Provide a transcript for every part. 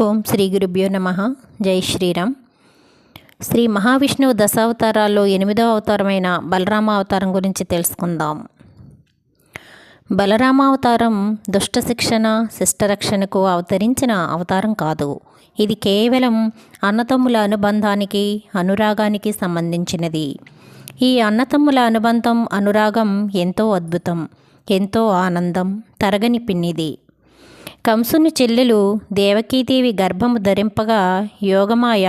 ఓం శ్రీ గురుభ్యో నమ. జై శ్రీరామ్. శ్రీ మహావిష్ణువు దశావతారాల్లో ఎనిమిదవ అవతారమైన బలరామ అవతారం గురించి తెలుసుకుందాం. బలరామ అవతారం దుష్ట శిక్షణ శిష్టరక్షణకు అవతరించిన అవతారం కాదు. ఇది కేవలం అన్నతమ్ముల అనుబంధానికి అనురాగానికి సంబంధించినది. ఈ అన్నతమ్ముల అనుబంధం అనురాగం ఎంతో అద్భుతం ఎంతో ఆనందం తరగని పిన్నిది. కంసుని చెల్లెలు దేవకీదేవి గర్భము ధరింపగా యోగమాయ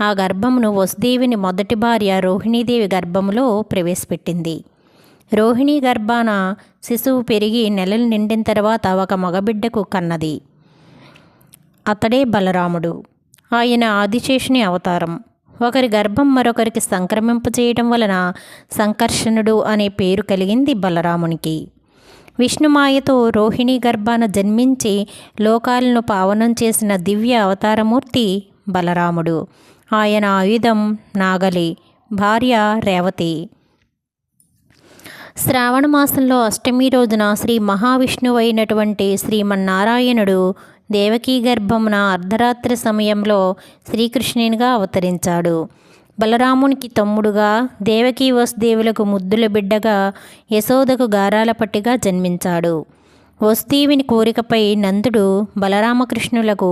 ఆ గర్భమును వసుదేవిని మొదటి భార్య రోహిణీదేవి గర్భములో ప్రవేశపెట్టింది. రోహిణీ గర్భాన శిశువు పెరిగి నెలలు నిండిన తర్వాత ఒక మగబిడ్డకు కన్నది. అతడే బలరాముడు. ఆయన ఆదిశేషుని అవతారం. ఒకరి గర్భం మరొకరికి సంక్రమింపజేయడం వలన సంకర్షణుడు అనే పేరు కలిగింది బలరామునికి. విష్ణుమాయతో రోహిణి గర్భాన జన్మించి లోకాలను పావనం చేసిన దివ్య అవతారమూర్తి బలరాముడు. ఆయన ఆయుధం నాగలి భార్య రేవతి. శ్రావణ మాసంలో అష్టమి రోజున శ్రీ మహావిష్ణువైనటువంటి శ్రీమన్నారాయణుడు దేవకీ గర్భమున అర్ధరాత్రి సమయంలో శ్రీకృష్ణునిగా అవతరించాడు. బలరామునికి తమ్ముడుగా దేవకీ వసుదేవులకు ముద్దుల బిడ్డగా యశోదకు గారాల పట్టిగా జన్మించాడు. వసుదేవిని కోరికపై నందుడు బలరామకృష్ణులకు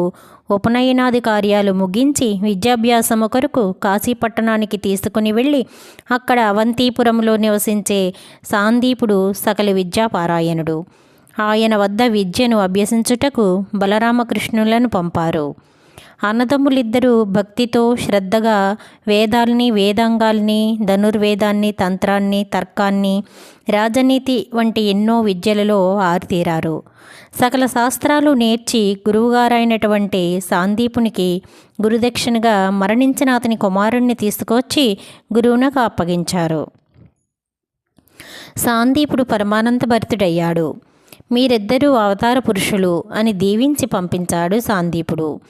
ఉపనయనాది కార్యాలు ముగించి విద్యాభ్యాసము కొరకు కాశీపట్టణానికి తీసుకుని వెళ్ళి అక్కడ అవంతీపురంలో నివసించే సాందీపుడు సకల విద్యాపారాయణుడు. ఆయన వద్ద విద్యను అభ్యసించుటకు బలరామకృష్ణులను పంపారు. అన్నదమ్ములిద్దరూ భక్తితో శ్రద్ధగా వేదాల్ని వేదాంగాల్ని ధనుర్వేదాన్ని తంత్రాన్ని తర్కాన్ని రాజనీతి వంటి ఎన్నో విద్యలలో ఆరితీరారు. సకల శాస్త్రాలు నేర్చి గురువుగారైనటువంటి సాందీపునికి గురుదక్షిణగా మరణించిన అతని కుమారుణ్ణి తీసుకొచ్చి గురువునకు అప్పగించారు. సాందీపుడు పరమానంద భరితుడయ్యాడు. మీరిద్దరూ అవతార పురుషులు అని దీవించి పంపించాడు సాందీపుడు.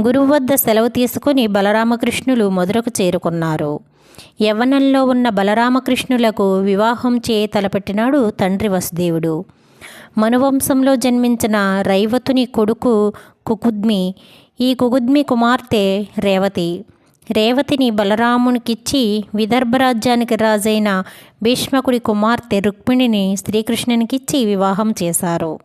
గురువు వద్ద సెలవు తీసుకుని బలరామకృష్ణులు మధురకు చేరుకున్నారు. యవ్వనంలో ఉన్న బలరామకృష్ణులకు వివాహం చేయ తలపెట్టినాడు తండ్రి వసుదేవుడు. మనువంశంలో జన్మించిన రైవతుని కొడుకు కుకుద్మి ఈ కుకుద్మి కుమార్తె రేవతి. రేవతిని బలరామునికిచ్చి విదర్భ రాజ్యానికి రాజైన భీష్మకుడి కుమార్తె రుక్మిణిని శ్రీకృష్ణునికిచ్చి వివాహం చేశారు.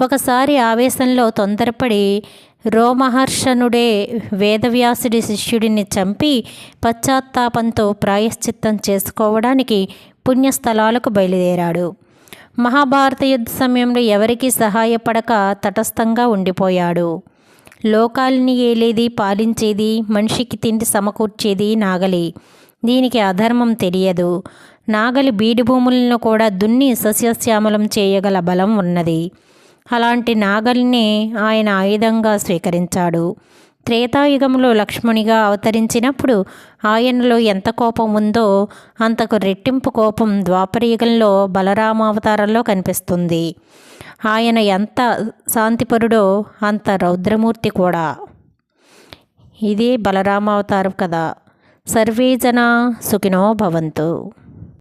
ఒకసారి ఆవేశంలో తొందరపడి రోమహర్షణుడే వేదవ్యాసుడి శిష్యుడిని చంపి పశ్చాత్తాపంతో ప్రాయశ్చిత్తం చేసుకోవడానికి పుణ్యస్థలాలకు బయలుదేరాడు. మహాభారత యుద్ధ సమయంలో ఎవరికీ సహాయపడక తటస్థంగా ఉండిపోయాడు. లోకాల్ని ఏలేది పాలించేది మనిషికి తిండి సమకూర్చేది నాగలి. దీనికి అధర్మం తెలియదు. నాగలి బీడి భూములను కూడా దున్ని సస్యశ్యామలం చేయగల బలం ఉన్నది. అలాంటి నాగల్ని ఆయన ఆయుధంగా స్వీకరించాడు. త్రేతాయుగంలో లక్ష్మణిగా అవతరించినప్పుడు ఆయనలో ఎంత కోపం ఉందో అంతకు రెట్టింపు కోపం ద్వాపరయుగంలో బలరామావతారంలో కనిపిస్తుంది. ఆయన ఎంత శాంతిపరుడో అంత రౌద్రమూర్తి కూడా. ఇదే బలరామావతారం కదా. సర్వే జన సుఖినో భవంతు.